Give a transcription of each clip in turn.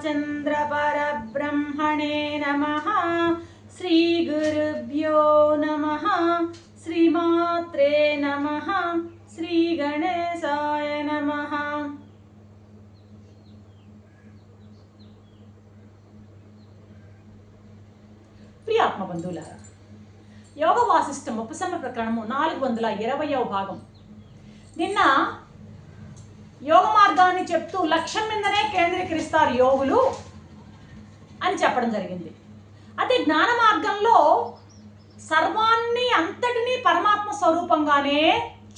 రామచంద్రపరబ్రహ్మణే నమ. శ్రీగురుభ్యో నమ. శ్రీమాత్రే నమ. శ్రీగణేశాయ నమ. ప్రియ ఆత్మబంధువులారా యోగ వాసిష్టం ఉపశమ ప్రకరణము నాలుగు వందల ఇరవయవ భాగం. నిన్న యోగ మార్గాన్ని చెప్తూ లక్ష్యం మీదనే కేంద్రీకరిస్తారు యోగులు అని చెప్పడం జరిగింది. అదే జ్ఞాన మార్గంలో సర్వాన్ని అంతటినీ పరమాత్మ స్వరూపంగానే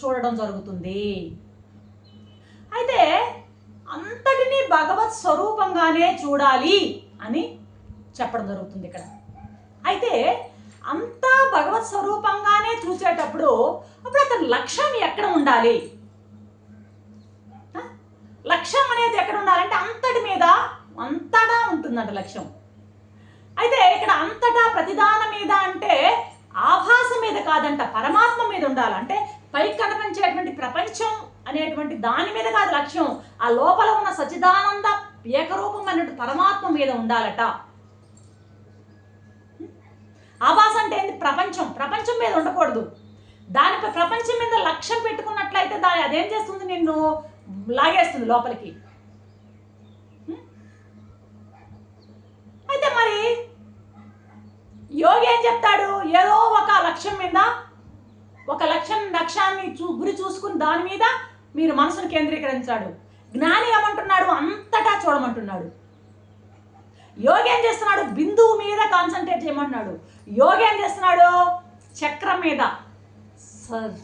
చూడడం జరుగుతుంది. అయితే అంతటినీ భగవత్ స్వరూపంగానే చూడాలి అని చెప్పడం జరుగుతుంది ఇక్కడ. అయితే అంతా భగవత్ స్వరూపంగానే చూసేటప్పుడు అప్పుడు అతని లక్ష్యం ఎక్కడ ఉండాలి? లక్ష్యం అనేది ఎక్కడ ఉండాలంటే అంతటి మీద అంతటా ఉంటుందంట లక్ష్యం. అయితే ఇక్కడ అంతటా ప్రతిదాన మీద అంటే ఆభాస మీద కాదంట పరమాత్మ మీద ఉండాలంటే పైకి కనిపించేటువంటి ప్రపంచం అనేటువంటి దాని మీద కాదు లక్ష్యం. ఆ లోపల ఉన్న సచిదానంద ఏకరూపమైనటువంటి పరమాత్మ మీద ఉండాలట. ఆభాస అంటే ఏంటి ప్రపంచం. ప్రపంచం మీద ఉండకూడదు. దానిపై ప్రపంచం మీద లక్ష్యం పెట్టుకున్నట్లయితే దాని అదేం చేస్తుంది నిన్ను? లాగేస్తుంది లోపలికి. అయితే మరి యోగి ఏం చెప్తాడు? ఏదో ఒక లక్ష్యం మీద ఒక లక్ష్యం లక్ష్యాన్ని చూ గురి చూసుకుని దాని మీద మీరు మనసును కేంద్రీకరించాడు. జ్ఞాని ఏమంటున్నాడు? అంతటా చూడమంటున్నాడు. యోగి ఏం చేస్తున్నాడు? బిందువు మీద కాన్సన్ట్రేట్ చేయమంటున్నాడు. యోగి ఏం చేస్తున్నాడు? చక్రం మీద స-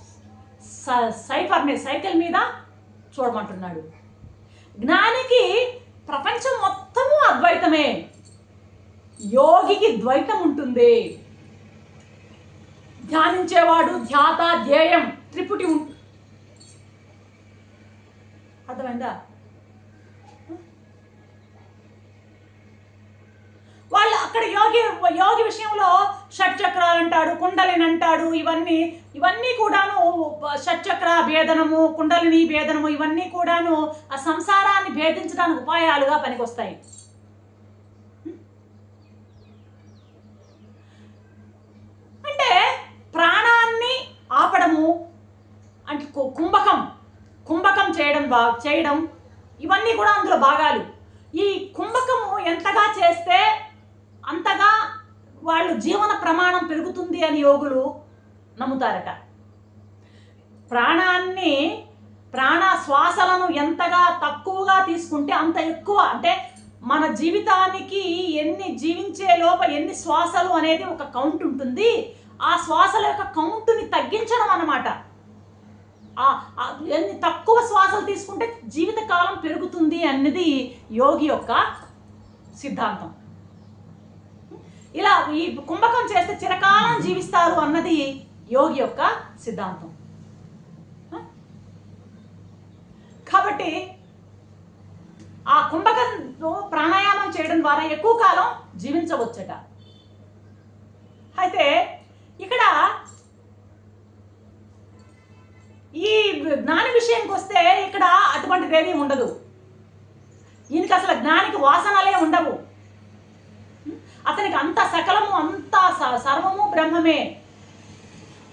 స- సైఫర్ మీద సైకిల్ మీద చూడమంటున్నాడు. జ్ఞానికి ప్రపంచం మొత్తము అద్వైతమే. యోగికి ద్వైతం ఉంటుంది. ధ్యానించేవాడు ధ్యాత ధ్యేయం త్రిపుటి ఉంటుంది అర్థమైందా? వాళ్ళు అక్కడ యోగి యోగి విషయంలో షట్చక్రాలు అంటాడు కుండలిని అంటాడు ఇవన్నీ ఇవన్నీ కూడాను షట్చక్ర భేదనము కుండలిని భేదనము ఇవన్నీ కూడాను ఆ సంసారాన్ని భేదించడానికి ఉపాయాలుగా పనికొస్తాయి. అంటే ప్రాణాన్ని ఆపడము అంటే కు- కుంభకం కుంభకం చేయడం బా చేయడం ఇవన్నీ కూడా అందులో భాగాలు. ఈ కుంభకము ఎంతగా చేస్తే అంతగా వాళ్ళు జీవన ప్రమాణం పెరుగుతుంది అని యోగులు నమ్ముతారట. ప్రాణాన్ని ప్రాణ శ్వాసలను ఎంతగా తక్కువగా తీసుకుంటే అంత ఎక్కువ. అంటే మన జీవితానికి ఎన్ని జీవించే లోప ఎన్ని శ్వాసలు అనేది ఒక కౌంట్ ఉంటుంది. ఆ శ్వాసల యొక్క కౌంటుని తగ్గించడం అన్నమాట. ఎన్ని తక్కువ శ్వాసలు తీసుకుంటే జీవితకాలం పెరుగుతుంది అన్నది యోగి యొక్క సిద్ధాంతం. ఇలా ఈ కుంభకం చేస్తే చిరకాలం జీవిస్తారు అన్నది యోగి యొక్క సిద్ధాంతం? కాబట్టి ఆ కుంభకం ప్రాణాయామం చేయడం ద్వారా ఎక్కువ కాలం జీవించవచ్చట. అయితే ఇక్కడ ఈ జ్ఞాని విషయంకి వస్తే ఇక్కడ అటువంటిది ఏమీ ఉండదు. ఈయనకి అసలు జ్ఞానికి వాసనలే ఉండవు అతనికి అంత సకలము అంత స- సర్వము బ్రహ్మమే.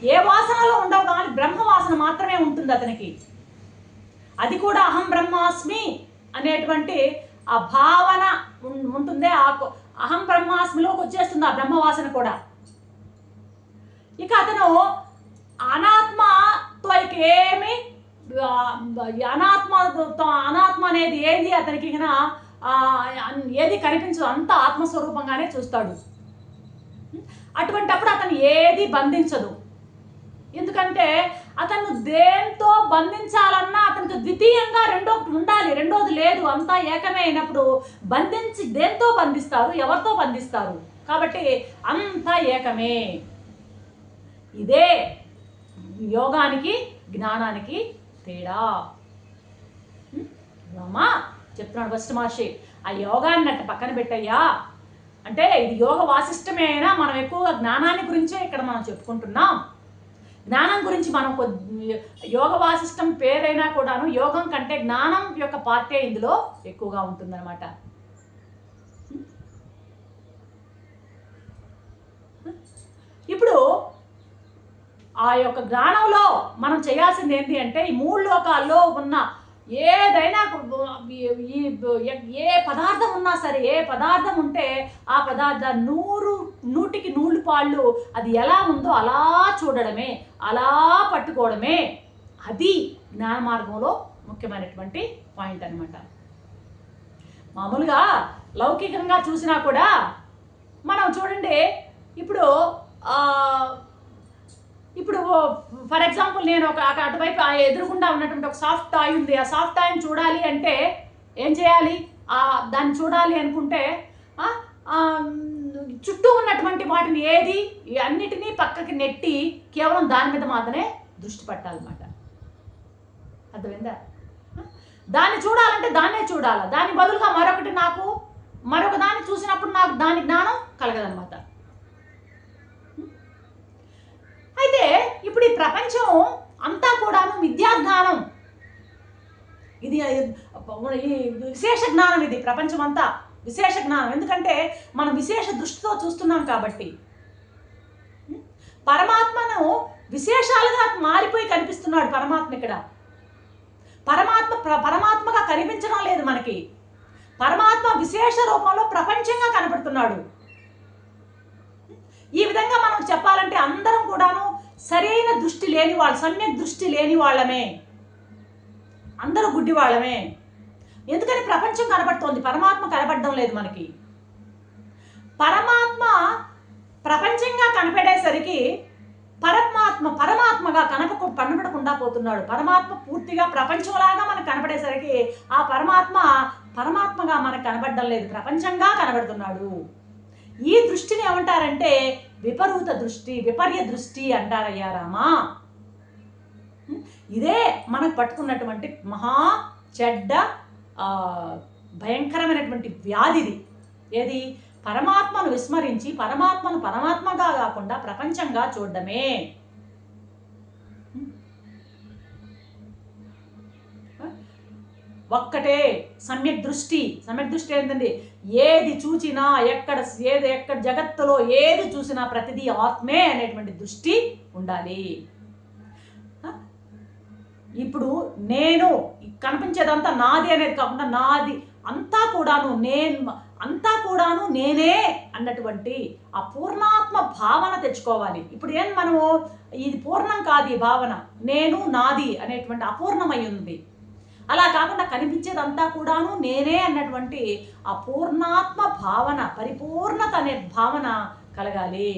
ఏ వాసనలో ఉండవు కానీ బ్రహ్మ వాసన మాత్రమే ఉంటుంది అతనికి. అది కూడా అహం బ్రహ్మాస్మి అనేటువంటి ఆ భావన ఉం- ఉంటుందే ఆ అహం బ్రహ్మాస్మిలోకి వచ్చేస్తుంది ఆ బ్రహ్మవాసన కూడా. ఇక అతను అనాత్మతో ఏమి అనాత్మతో అనాత్మ అనేది ఏది అతనికి ఏది కనిపించదు. అంత ఆత్మస్వరూపంగానే చూస్తాడు. అటువంటప్పుడు అతను ఏది బంధించదు. ఎందుకంటే అతను దేంతో బంధించాలన్నా అతనికి ద్వితీయంగా రెండో ఉండాలి రెండోది లేదు అంతా ఏకమే అయినప్పుడు బంధించి దేంతో బంధిస్తారు ఎవరితో బంధిస్తారు? కాబట్టి అంతా ఏకమే. ఇదే యోగానికి జ్ఞానానికి తేడా. ఉం? చెప్తున్నాడు ఫస్ట్ మహర్షి ఆ యోగాన్ని అట్ట పక్కన పెట్టయ్యా. అంటే ఇది యోగ వాసిష్టమే అయినా మనం ఎక్కువగా జ్ఞానాన్ని గురించే ఇక్కడ మనం చెప్పుకుంటున్నాం. జ్ఞానం గురించి మనం కొద్ది యోగ వాసిష్టం పేరైనా కూడాను యోగం కంటే జ్ఞానం యొక్క పార్టే ఇందులో ఎక్కువగా ఉంటుందన్నమాట. ఇప్పుడు ఆ యొక్క జ్ఞానంలో మనం చేయాల్సింది ఏంటి అంటే ఈ మూడు లోకాల్లో ఉన్న ఏదైనా ఏ పదార్థం ఉన్నా సరే ఏ పదార్థం ఉంటే ఆ పదార్థ నూరు నూటికి నూళ్ళు పాళ్ళు. అది ఎలా ఉందో అలా చూడడమే అలా పట్టుకోవడమే. అది జ్ఞాన మార్గంలో ముఖ్యమైనటువంటి పాయింట్ అన్నమాట. మామూలుగా లౌకికంగా చూసినా కూడా మనం చూడండి ఇప్పుడు ఇప్పుడు ఫర్ ఎగ్జాంపుల్ నేను ఒక అటువైపు ఆ ఎదురుగుండా ఉన్నటువంటి ఒక సాఫ్ట్ టాయ్ ఉంది. ఆ సాఫ్ట్ టాయ్ని చూడాలి అంటే ఏం చేయాలి? దాన్ని చూడాలి అనుకుంటే చుట్టూ ఉన్నటువంటి వాటిని ఏది? అన్నిటినీ పక్కకి నెట్టి కేవలం దాని మీద మాత్రమే దృష్టి పెట్టాలన్నమాట. అర్థమైందా? దాన్ని చూడాలంటే దాన్నే చూడాలి? దాని బదులుగా మరొకటి నాకు మరొక దాన్ని చూసినప్పుడు నాకు దాని జ్ఞానం కలగదనమాట ప్రపంచం అంతా కూడాను విద్యాజ్ఞానం. ఇది ఈ విశేష జ్ఞానం ఇది ప్రపంచం అంతా విశేష జ్ఞానం. ఎందుకంటే మనం విశేష దృష్టితో చూస్తున్నాం కాబట్టి. పరమాత్మను విశేషాలుగా మారిపోయి కనిపిస్తున్నాడు పరమాత్మ ఇక్కడ. పరమాత్మ పరమాత్మగా కనిపించడం లేదు మనకి. పరమాత్మ విశేష రూపంలో ప్రపంచంగా కనపడుతున్నాడు. ఈ విధంగా మనం చెప్పాలంటే అందరం కూడాను సరైన దృష్టి లేని వాళ్ళు సమ్యక్ దృష్టి లేని వాళ్ళమే. అందరూ గుడ్డి వాళ్ళమే. ఎందుకని ప్రపంచం కనబడుతోంది? పరమాత్మ కనపడడం లేదు మనకి. పరమాత్మ ప్రపంచంగా కనపడేసరికి పరమాత్మ పరమాత్మగా కనపకు కనపడకుండా పోతున్నాడు. పరమాత్మ పూర్తిగా ప్రపంచంలాగా మనకు కనపడేసరికి ఆ పరమాత్మ పరమాత్మగా మనకు కనబడడం లేదు. ప్రపంచంగా కనబడుతున్నాడు. ఈ దృష్టిని ఏమంటారంటే విపరీత దృష్టి విపర్య దృష్టి అంటారయ్యా రామా. ఇదే మనకు పట్టుకున్నటువంటి మహా చెడ్డ భయంకరమైనటువంటి వ్యాధిది. ఏది? పరమాత్మను విస్మరించి పరమాత్మను పరమాత్మగా కాకుండా ప్రపంచంగా చూడడమే. ఒక్కటే సమ్యక్ దృష్టి. సమ్యక్ దృష్టి ఏంటండి? ఏది చూచినా ఎక్కడ ఏది ఎక్కడ జగత్తులో ఏది చూసినా ప్రతిదీ ఆత్మే అనేటువంటి దృష్టి ఉండాలి. ఇప్పుడు నేను కనిపించేదంతా నాది అనేది కాకుండా నాది అంతా కూడాను నేను అంతా కూడాను నేనే అన్నటువంటి ఆ పూర్ణాత్మ భావన తెచ్చుకోవాలి. ఇప్పుడు ఏం మనము ఇది పూర్ణం కాదు ఈ భావన. నేను నాది అనేటువంటి అపూర్ణమై ఉంది. అలా కాకుండా కనిపించేదంతా కూడాను నేనే అన్నటువంటి ఆ పూర్ణాత్మ భావన పరిపూర్ణత అనే భావన కలగాలి.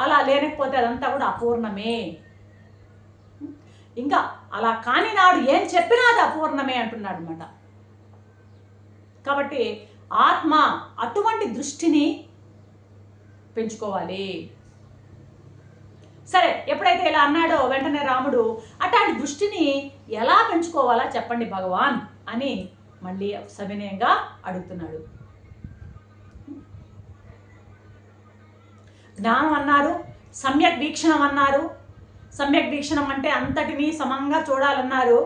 అలా లేనకపోతే అదంతా కూడా అపూర్ణమే. ఇంకా అలా కాని నాడు ఏం చెప్పినా అది అపూర్ణమే అంటున్నాడు అనమాట కాబట్టి ఆత్మ అటువంటి దృష్టిని పెంచుకోవాలి. సరే ఎప్పుడైతే ఇలా అన్నాడో వెంటనే రాముడు అట్లాంటి దృష్టిని ఎలా పెంచుకోవాలా చెప్పండి భగవాన్ అని మళ్ళీ సవినయంగా అడుగుతున్నాడు. జ్ఞానం అన్నారు సమ్యక్ వీక్షణం అన్నారు సమ్యక్ వీక్షణం అంటే అంతటినీ సమంగా చూడాలన్నారు.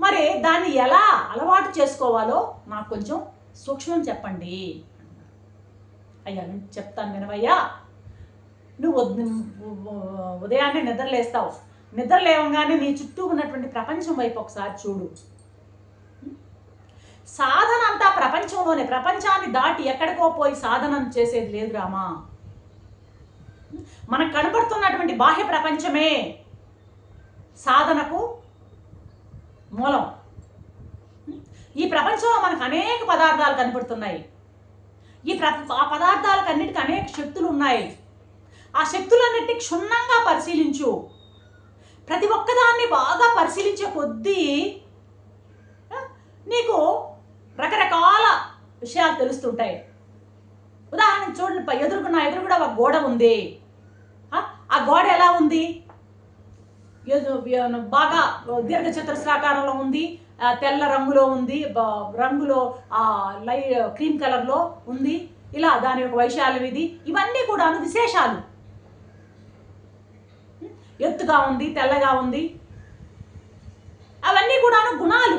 మరి దాన్ని ఎలా అలవాటు చేసుకోవాలో నాకు కొంచెం సూక్ష్మం చెప్పండి. అయ్యా చెప్తాను వినవయ్యా. నువ్వు ఉదయాన్నే నిద్రలేస్తావు నిద్ర లేవగానే నీ చుట్టూ ఉన్నటువంటి ప్రపంచం వైపు ఒకసారి చూడు. సాధన అంతా ప్రపంచంలోనే. ప్రపంచాన్ని దాటి ఎక్కడికో పోయి సాధన చేసేది లేదు రామా. మనకు కనపడుతున్నటువంటి బాహ్య ప్రపంచమే సాధనకు మూలం. ఈ ప్రపంచంలో మనకు అనేక పదార్థాలు కనపడుతున్నాయి. ఈ ప్ర ఆ పదార్థాలకు అన్నిటికీ అనేక శక్తులు ఉన్నాయి. ఆ శక్తులన్నిటి క్షుణ్ణంగా పరిశీలించు. ప్రతి ఒక్కదాన్ని బాగా పరిశీలించే కొద్దీ నీకు రకరకాల విషయాలు తెలుస్తుంటాయి. ఉదాహరణకు చూడండి ఎదురుకున్న ఎదురు కూడా ఒక గోడ ఉంది. ఆ, గోడ ఎలా ఉంది? ఎదు- బాగా దీర్ఘ చతురస్రాకారంలో ఉంది తెల్ల రంగులో ఉంది రంగులో లై క్రీమ్ కలర్లో ఉంది. ఇలా దాని యొక్క వైశాల్యం ఇది. ఇవన్నీ కూడాను విశేషాలు. ఎత్తుగా ఉంది తెల్లగా ఉంది. అవన్నీ కూడాను గుణాలు.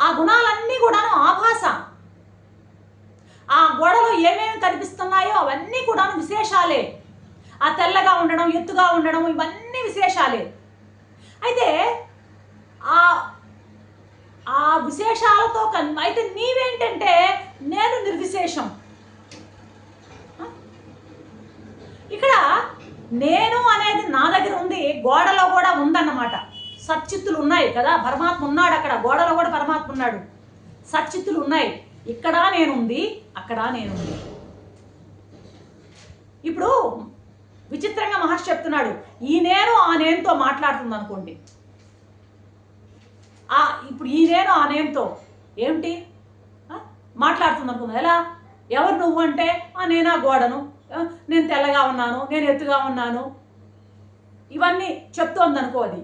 ఆ గుణాలన్నీ కూడాను ఆభాస. ఆ గోడలో ఏమేమి కనిపిస్తున్నాయో అవన్నీ కూడాను విశేషాలే. ఆ తెల్లగా ఉండడం ఎత్తుగా ఉండడం ఇవన్నీ విశేషాలే. అయితే ఆ ఆ విశేషాలతో కన్ అయితే నీవేంటంటే నేను నిర్విశేషం. ఇక్కడ నేను అనేది నా దగ్గర ఉంది గోడలో కూడా ఉందన్నమాట. సచ్చిత్తులు ఉన్నాయి కదా పరమాత్మ ఉన్నాడు అక్కడ గోడలో కూడా పరమాత్మ ఉన్నాడు. సచ్చిత్తులు ఉన్నాయి. ఇక్కడ నేనుంది అక్కడ నేనుంది. ఇప్పుడు విచిత్రంగా మహర్షి చెప్తున్నాడు ఈ నేను ఆ నేనుతో మాట్లాడుతుంది అనుకోండి. ఆ ఇప్పుడు ఈ నేను ఆ నేనుతో ఏమిటి? మాట్లాడుతుంది అనుకుంది? ఎలా? ఎవరు నువ్వు అంటే ఆ నేనా గోడను? నేను తెల్లగా ఉన్నాను నేను ఎత్తుగా ఉన్నాను. ఇవన్నీ చెప్తోంది అనుకో అది.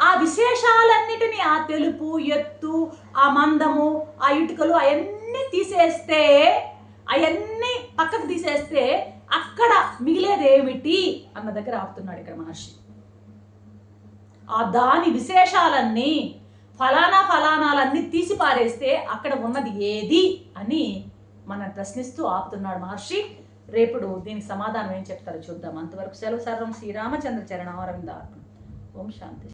ఆ విశేషాలన్నిటినీ ఆ తెలుపు ఎత్తు ఆ మందము ఆ ఇటుకలు అవన్నీ తీసేస్తే అవన్నీ పక్కకు తీసేస్తే అక్కడ మిగిలేది ఏమిటి అన్న దగ్గర ఆపుతున్నాడు ఇక్కడ మహర్షి. ఆ దాని విశేషాలన్నీ ఫలానా ఫలానాలన్నీ తీసి పారేస్తే అక్కడ ఉన్నది ఏది అని మనం ప్రశ్నిస్తూ ఆపుతున్నాడు మహర్షి. రేపుడు దీనికి సమాధానం ఏం చెప్తారో చూద్దాం. అంతవరకు సెలవు సర్వం శ్రీరామచంద్ర చరణారవింద ఓం శాంతి.